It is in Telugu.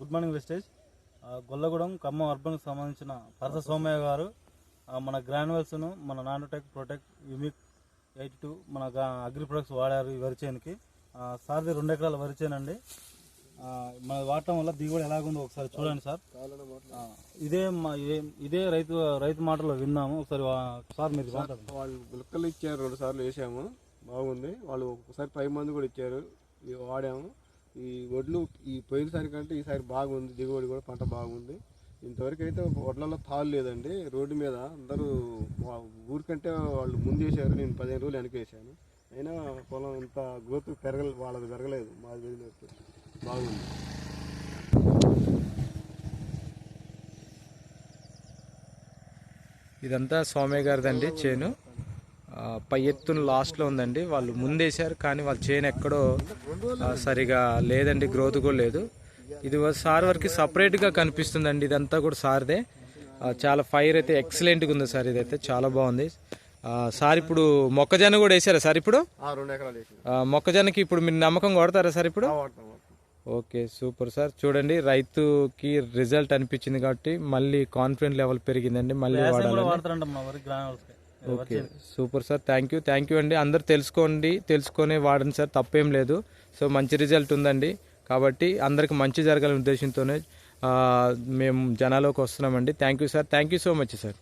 Good morning Vestige. Gollagudem Khammam అర్బన్కి సంబంధించిన పరస సోమయ్య గారు మన గ్రాన్యువల్స్ను మన nanotech protect humic eighty two మన అగ్రి ప్రొడక్ట్స్ వాడారు ఈ వరి చేనుకి. సార్ది రెండు ఎకరాల వరి చేను అండి ఆ, మన వాడటం వల్ల దిగుబడి ఎలాగుందో ఒకసారి చూడండి సార్. ఇదే మా ఇదే- రైతు రైతు మాటలో విన్నాము. ఒకసారి సార్ మీరు వాళ్ళు గులకలు ఇచ్చారు రెండు సార్లు వేసాము. బాగుంది. వాళ్ళు ఒకసారి పై మందు కూడా ఇచ్చారు. వాడాము. ఈ వడ్లు ఈ పోయినసారి కంటే ఈసారి బాగుంది దిగుబడి కూడా పంట బాగుంది. ఇంతవరకు అయితే వడ్లలో తాళ్ళు లేదండి రోడ్డు మీద అందరూ ఊరికంటే వాళ్ళు ముందు వేసారు నేను పదిహేను రోజులు వెనకేసాను అయినా పొలం ఇంత గ్రోత్ పెరగ వాళ్ళది పెరగలేదు మాది పెరిగినట్టు బాగుంది. ఇదంతా సోమయ్య గారిదండి చేను. పై ఎత్తున లాస్ట్లో ఉందండి. వాళ్ళు ముందేశారు కానీ వాళ్ళ చేను ఎక్కడో సరిగా లేదండి గ్రోత్ కూడా లేదు. ఇది వా- సార్ వరకు సపరేట్గా కనిపిస్తుందండి. ఇదంతా కూడా సార్దే. చాలా ఫైర్ అయితే ఎక్సలెంట్గా ఉంది సార్ ఇదైతే. చాలా బాగుంది. సార్ ఇప్పుడు మొక్కజొన్న కూడా వేసారా సార్ ఇప్పుడు? ఆ, రెండు ఎకరాలు వేసాను ఆ, మొక్కజొన్నకి ఇప్పుడు మీరు నమ్మకం కొడతారా సార్ ఇప్పుడు? Okay super sir. చూడండి రైతుకి రిజల్ట్ అనిపించింది కాబట్టి మళ్ళీ కాన్ఫిడెంట్ లెవెల్ పెరిగిందండి. మళ్ళీ వాడాలి okay. Super sir. Thank you thank you అండి. అందరు తెలుసుకోండి తెలుసుకొని వాడండి సార్. తప్పేం లేదు. సో మంచి రిజల్ట్ ఉందండి. కాబట్టి అందరికి మంచి జరగాలనే ఉద్దేశంతోనే మేము జనాలోకి వస్తున్నామండి. Thank you sir thank you so much sir